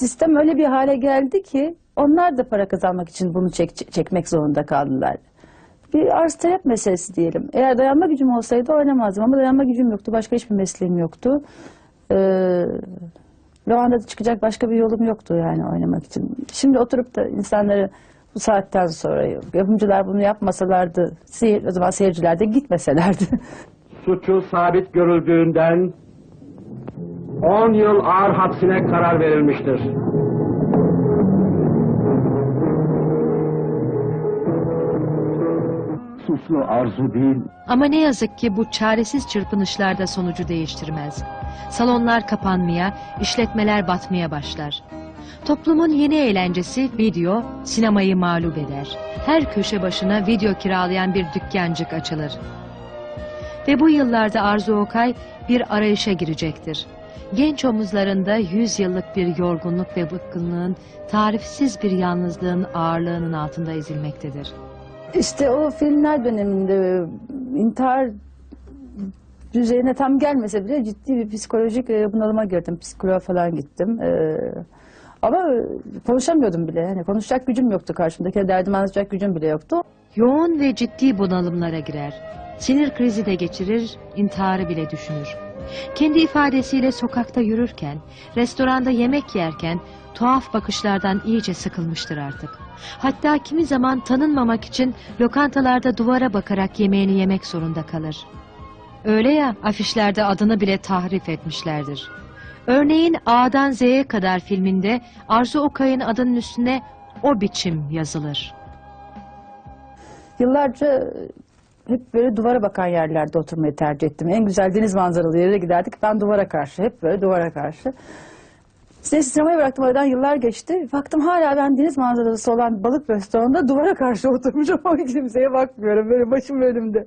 sistem öyle bir hale geldi ki onlar da para kazanmak için bunu çek- çekmek zorunda kaldılar. Bir arz talep meselesi diyelim. Eğer dayanma gücüm olsaydı oynamazdım ama dayanma gücüm yoktu. Başka hiçbir mesleğim yoktu. Ee, ve o anda da çıkacak başka bir yolum yoktu yani oynamak için. Şimdi oturup da insanları bu saatten sonra yapımcılar bunu yapmasalardı, seyir, o zaman seyirciler de gitmeselerdi. Suçu sabit görüldüğünden 10 yıl ağır hapsine karar verilmiştir. Suçlu arzu değil, Ama ne yazık ki bu çaresiz çırpınışlarda sonucu değiştirmez. Salonlar kapanmaya, işletmeler batmaya başlar. Toplumun yeni eğlencesi video, sinemayı mağlup eder. Her köşe başına video kiralayan bir dükkancık açılır. Ve bu yıllarda Arzu Okay bir arayışa girecektir. Genç omuzlarında yüz yıllık bir yorgunluk ve bıkkınlığın, tarifsiz bir yalnızlığın ağırlığının altında ezilmektedir. İşte o filmler döneminde intihar düzeyine tam gelmese bile ciddi bir psikolojik e, bunalıma girdim. Psikoloğa falan gittim. Ee, ama e, konuşamıyordum bile. Yani konuşacak gücüm yoktu karşımdaki. Derdimi anlatacak gücüm bile yoktu. Yoğun ve ciddi bunalımlara girer. Sinir krizi de geçirir, intiharı bile düşünür. Kendi ifadesiyle sokakta yürürken, restoranda yemek yerken tuhaf bakışlardan iyice sıkılmıştır artık. Hatta kimi zaman tanınmamak için lokantalarda duvara bakarak yemeğini yemek zorunda kalır. Öyle ya afişlerde adını bile tahrif etmişlerdir. Örneğin A'dan Z'ye kadar filminde Arzu Okay'ın adının üstüne o biçim yazılır. Yıllarca hep böyle duvara bakan yerlerde oturmayı tercih ettim. En güzel deniz manzaralı yere giderdik. Ben duvara karşı, hep böyle duvara karşı. Size sinemayı bıraktım aradan yıllar geçti. Baktım hala ben deniz manzarası olan balık restoranında duvara karşı oturmuşum ama kimseye bakmıyorum. Böyle başım önümde.